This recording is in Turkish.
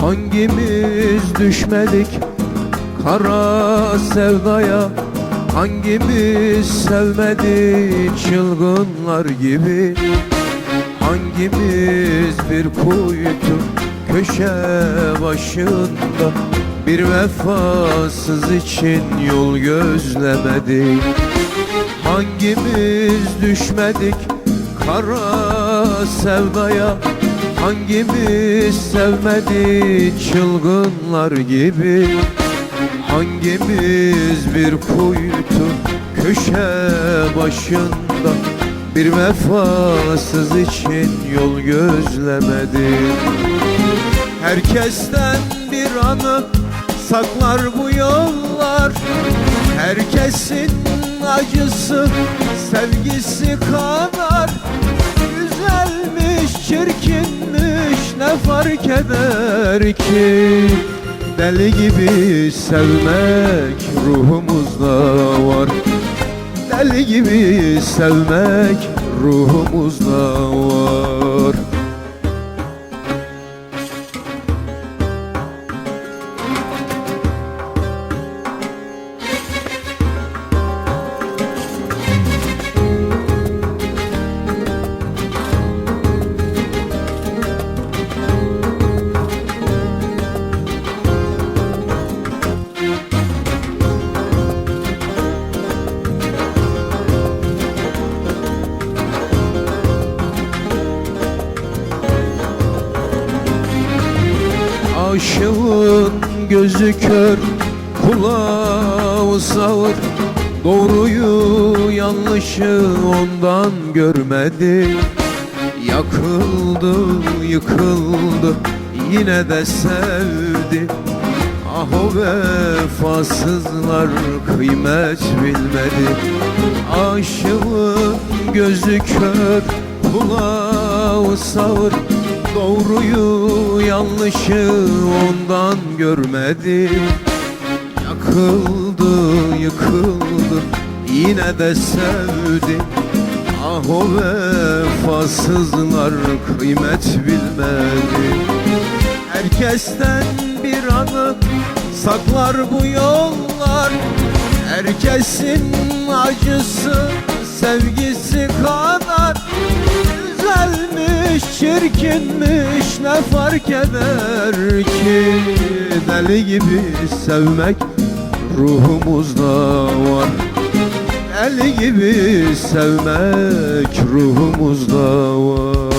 Hangimiz düşmedik kara sevdaya? Hangimiz sevmedi çılgınlar gibi? Hangimiz bir kuytu köşe başında? Bir vefasız için yol gözlemedi? Hangimiz düşmedik kara sevdaya Hangimiz sevmedi çılgınlar gibi? Hangimiz bir kuytu köşe başında? Bir vefasız için yol gözlemedi. Herkesten bir anı saklar bu yollar. Herkesin acısı, sevgisi kadar fark eder ki Deli gibi sevmek ruhumuzda var. Deli gibi sevmek ruhumuzda var Aşığın gözü kör, kulağı sağır. Doğruyu yanlışı ondan görmedi. Yakıldı, yıkıldı, yine de sevdi. Ah o vefasızlar kıymet bilmedi. Aşığın gözü kör, kulağı sağır. Doğruyu yanlışı ondan görmedi Yakıldı yıkıldı yine de sevdi Ah o vefasızlar kıymet bilmedi Herkesten bir anı saklar bu yollar. Herkesin acısı sevgisi kadar Güzelmiş, çirkinmiş ne fark eder ki? Deli gibi sevmek ruhumuzda var. Deli gibi sevmek ruhumuzda var